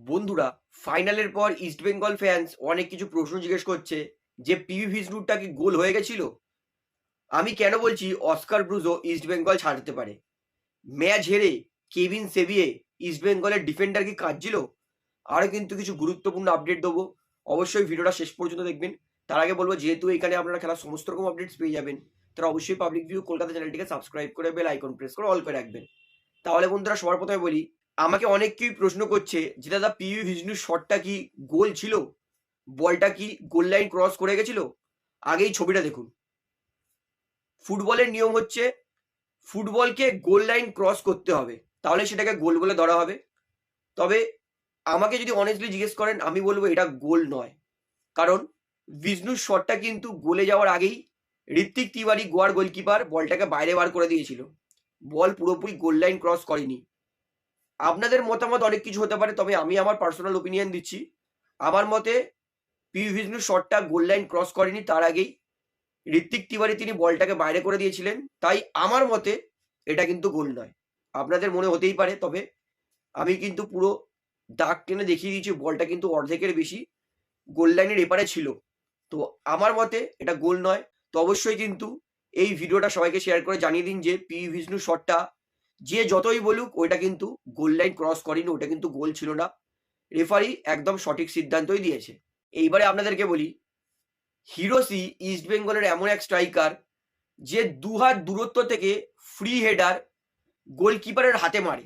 বন্ধুরা ফাইনালের পর ইস্টবেঙ্গল ফ্যান্স অনেক কিছু প্রশ্ন জিজ্ঞেস করছে যে পিভি ভিসনুরটা কি গোল হয়ে গেছিল? আমি কেন বলছি অস্কার ব্রুজো ইস্টবেঙ্গল ছাড়তে পারে? ম্যাচ হেরে কেভিন সেভিয়ে ইস্টবেঙ্গলের ডিফেন্ডার কি কাঁদছিল? আরও কিন্তু কিছু গুরুত্বপূর্ণ আপডেট দেবো। অবশ্যই ভিডিওটা শেষ পর্যন্ত দেখবেন। তার আগে বলব, যেহেতু এখানে আপনারা খেলার সমস্ত রকম আপডেটস পেয়ে যাবেন তারা অবশ্যই পাবলিক ভিউ কলকাতা চ্যানেলটিকে সাবস্ক্রাইব করে বেল আইকন প্রেস করে অল করে রাখবেন। তাহলে বন্ধুরা, সবার প্রথমে বলি আমাকে অনেকেই প্রশ্ন করছে যে, দাদা পিভি ভিজনুর শটটা কি গোল ছিল? বলটা কি গোল লাইন ক্রস করে গেছিল? আগেই ছবিটা দেখুন। ফুটবলের নিয়ম হচ্ছে, ফুটবলকে গোল লাইন ক্রস করতে হবে। তাহলে সেটাকে গোল বলে ধরা হবে। তবে আমাকে যদি অনেস্টলি জিজ্ঞেস করেন, আমি বলব এটা গোল নয়। কারণ বিষ্ণুর শটটা কিন্তু গোলে যাওয়ার আগেই ঋত্বিক তিওয়ারি গোয়ার গোলকিপার বলটাকে বাইরে বার করে দিয়েছিল। বল পুরোপুরি গোল লাইন ক্রস করেনি। আপনাদের মতামত অনেক কিছু হতে পারে, তবে আমি আমার পার্সোনাল ওপিনিয়ন দিচ্ছি। আমার মতে পি বিষ্ণুর শটটা গোল লাইন ক্রস করেনি, তার আগেই ঋত্বিক তিওয়ারি তিনি বলটাকে বাইরে করে দিয়েছিলেন। তাই আমার মতে এটা কিন্তু গোল নয়। আপনাদের মনে হতেই পারে, তবে আমি কিন্তু পুরো দাগ টেনে দেখিয়ে দিয়েছি, বলটা কিন্তু অর্ধেকের বেশি গোল লাইনের এপারে ছিল। তো আমার মতে এটা গোল নয়। তো অবশ্যই কিন্তু এই ভিডিওটা সবাইকে শেয়ার করে জানিয়ে দিন যে পি বিষ্ণু শটটা যে যতই বলুক, ওইটা কিন্তু গোল লাইন ক্রস করেনি ওটা কিন্তু গোল ছিল না। রেফারি একদম সঠিক সিদ্ধান্তই দিয়েছে। এইবারে আপনাদেরকে বলি হিরোসি ইস্ট বেঙ্গলের এমন এক স্ট্রাইকার যে দু হাত দূরত্ব থেকে ফ্রি হেডার গোলকিপারের হাতে মারে।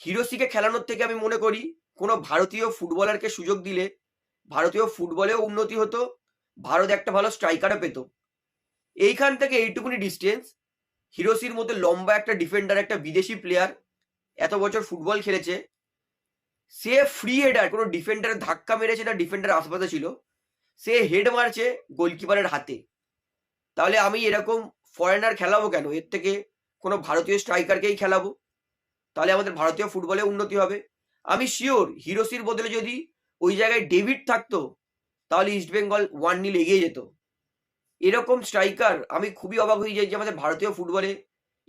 হিরোসিকে খেলানোর থেকে আমি মনে করি, কোনো ভারতীয় ফুটবলারকে সুযোগ দিলে, ভারতীয় ফুটবলেও উন্নতি হতো, ভারত একটা ভালো স্ট্রাইকারও পেত। এইখান থেকে এইটুকুনি ডিস্টেন্স হিরোসির মতো লম্বা একটা ডিফেন্ডার একটা বিদেশি প্লেয়ার এত বছর ফুটবল খেলেছে। সে ফ্রি হেডার কোনো ডিফেন্ডার ধাক্কা মেরেছে না ডিফেন্ডার আশপাশে ছিল। সে হেড মারছে গোলকিপারের হাতে। তাহলে আমি এরকম ফরেনার খেলাবো কেন? এর থেকে কোনো ভারতীয় স্ট্রাইকারকেই খেলাবো। তাহলে আমাদের ভারতীয় ফুটবলে উন্নতি হবে। আমি শিওর হিরোসির বদলে যদি ওই জায়গায় ডেভিড থাকতো, তাহলে ইস্টবেঙ্গল ওয়ান নীল এগিয়ে যেত। এরকম স্ট্রাইকার আমি খুবই অবাক হয়ে যাই যে আমাদের ভারতীয় ফুটবলে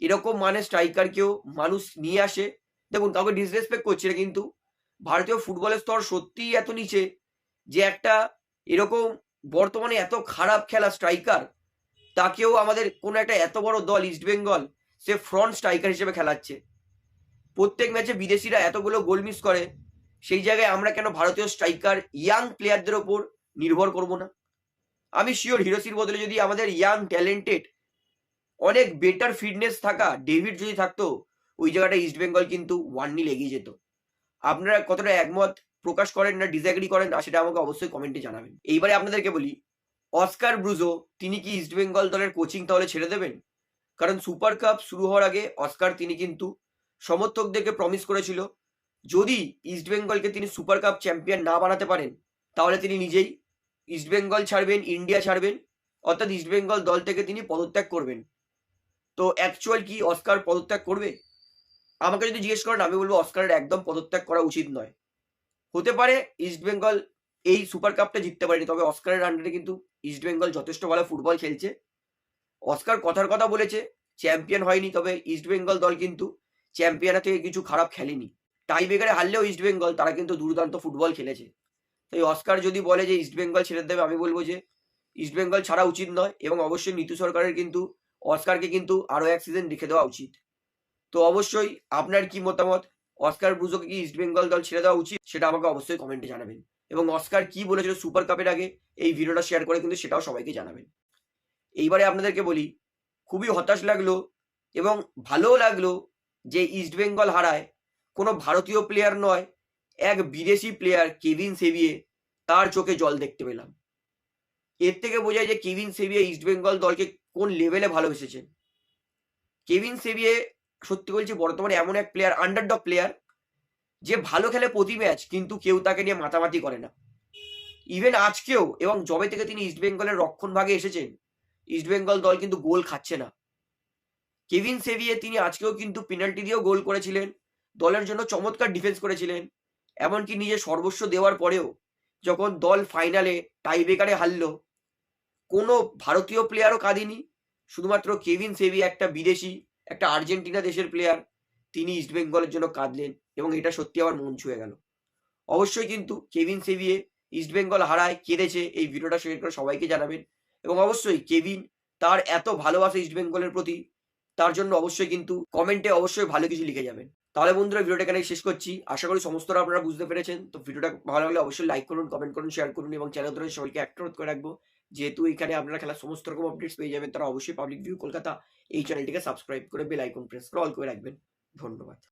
এরকম মানে স্ট্রাইকার কেউ মানুষ নিয়ে আসে। দেখুন, কাউকে ডিসরেসপেক্ট করছে না, কিন্তু ভারতীয় ফুটবলের স্তর সত্যিই এত নিচে যে একটা এরকম বর্তমানে এত খারাপ খেলা স্ট্রাইকার তাকেও আমাদের কোনো একটা এত বড় দল ইস্টবেঙ্গল সে ফ্রন্ট স্ট্রাইকার হিসেবে খেলাচ্ছে। প্রত্যেক ম্যাচে বিদেশিরা এতগুলো গোল মিস করে, সেই জায়গায় আমরা কেন ভারতীয় স্ট্রাইকার ইয়াং প্লেয়ারদের ওপর নির্ভর করব না? আমি শিওর হিরোসির বদলে যদি আমাদের ইয়াং ট্যালেন্টেড অনেক বেটার ফিটনেস থাকা ডেভিড যদি থাকতো, ওই জায়গাটা ইস্টবেঙ্গল কিন্তু ওয়ান নীল এগিয়ে যেত। আপনারা কতটা একমত প্রকাশ করেন না ডিসএগ্রি করেন না সেটা আমাকে অবশ্যই কমেন্টে জানাবেন। এইবারে আপনাদেরকে বলি অস্কার ব্রুজো তিনি কি ইস্টবেঙ্গল দলের কোচিং তাহলে ছেড়ে দেবেন? কারণ সুপার কাপ শুরু হওয়ার আগে অস্কার তিনি কিন্তু সমর্থকদেরকে প্রমিস করেছিল, যদি ইস্টবেঙ্গলকে তিনি সুপার কাপ চ্যাম্পিয়ন না বানাতে পারেন, তাহলে তিনি নিজেই ইস্টবেঙ্গল ছাড়বেন ইন্ডিয়া ছাড়বেন, অর্থাৎ ইস্টবেঙ্গল দল থেকে তিনি পদত্যাগ করবেন। তো অ্যাকচুয়াল কি অস্কার পদত্যাগ করবে? আমাকে যদি জিজ্ঞেস করেন, আমি বলব অস্কারের একদম পদত্যাগ করা উচিত নয়। হতে পারে ইস্টবেঙ্গল এই সুপার কাপটা জিততে পারেনি, তবে অস্কারের আন্ডারে কিন্তু ইস্টবেঙ্গল যথেষ্ট ভালো ফুটবল খেলছে। অস্কার কথার কথা বলেছে চ্যাম্পিয়ন হয়নি, তবে ইস্টবেঙ্গল দল কিন্তু চ্যাম্পিয়না থেকে কিছু খারাপ খেলেনি। টাই ব্রেকারে হারলেও ইস্টবেঙ্গল তারা কিন্তু দুর্দান্ত ফুটবল খেলেছে। তাই অস্কার যদি বলে যে ইস্টবেঙ্গল ছেড়ে দেবে, আমি বলব যে ইস্টবেঙ্গল ছাড়া উচিত নয় এবং অবশ্যই নীতু সরকারের কিন্তু, অস্কারকে কিন্তু আরও এক সিজন রেখে দেওয়া উচিত। তো অবশ্যই আপনার কি মতামত? অস্কার ব্রুজোকে কি ইস্টবেঙ্গল দল ছেড়ে দেওয়া উচিত? সেটা আমাকে অবশ্যই কমেন্টে জানাবেন। এবং অস্কার কি বলেছিল সুপার কাপের আগে, এই ভিডিওটা শেয়ার করে কিন্তু সেটাও সবাইকে জানাবেন। এইবারে আপনাদেরকে বলি, খুবই হতাশ লাগল এবং ভালোও লাগল যে ইস্টবেঙ্গল হারায় কোনো ভারতীয় প্লেয়ার নয় এক বিদেশি প্লেয়ার কেভিন সেভিয়ে তার চোখে জল দেখতে পেলাম। এর থেকে বোঝায় যে কেভিন সেভিয়ে ইস্টবেঙ্গল দলকে কোন লেভেলে ভালোবেসেছেন কেভিন সেভিয়ে সত্যি বলছি, বর্তমানে এমন এক প্লেয়ার আন্ডারডগ প্লেয়ার যে ভালো খেলে প্রতি ম্যাচ কিন্তু কেউ তাকে নিয়ে মাতামাতি করে না। ইভেন আজকেও এবং জবে থেকে তিনি ইস্টবেঙ্গলের রক্ষণ ভাগে এসেছেন ইস্টবেঙ্গল দল কিন্তু গোল খাচ্ছে না। কেভিন সেভিয়ে তিনি আজকেও কিন্তু পেনাল্টি দিয়েও গোল করেছিলেন, দলের জন্য চমৎকার ডিফেন্স করেছিলেন। এমনকি নিজের সর্বস্ব দেওয়ার পরেও যখন দল ফাইনালে টাই ব্রেকারে হারল, কোনো ভারতীয় প্লেয়ারও কাঁদিনি। শুধুমাত্র কেভিন সেভি একটা বিদেশি, একটা আর্জেন্টিনা দেশের প্লেয়ার তিনি ইস্টবেঙ্গলের জন্য কাঁদলেন এবং এটা সত্যি আমার মন ছুঁয়ে গেল। অবশ্যই কিন্তু কেভিন সেভিয়ে ইস্টবেঙ্গল হারায়, কেঁদেছে, এই ভিডিওটা শেয়ার করে সবাইকে জানাবেন। এবং অবশ্যই কেভিন তার এত ভালোবাসা ইস্টবেঙ্গলের প্রতি, তার জন্য অবশ্যই কিন্তু কমেন্টে অবশ্যই ভালো কিছু লিখে যাবেন। তাহলে বন্ধুরা ভিডিওটা এখানে শেষ করছি। আশা করি সমস্তটা আপনারা বুঝতে পেরেছেন। তো ভিডিওটা ভালো লাগলে অবশ্যই লাইক করুন কমেন্ট করুন শেয়ার করুন এবং চ্যানেল ধরে সবাইকে অ্যাক্টিভ করে রাখব। যেহেতু এখানে আপনারা খেলার সমস্ত রকম আপডেটস পেয়ে যাবেন, তারা অবশ্যই পাবলিক ভিউ কলকাতা এই চ্যানেলটিকে সাবস্ক্রাইব করে বেল আইকন প্রেস করে অল করে রাখবেন। ধন্যবাদ।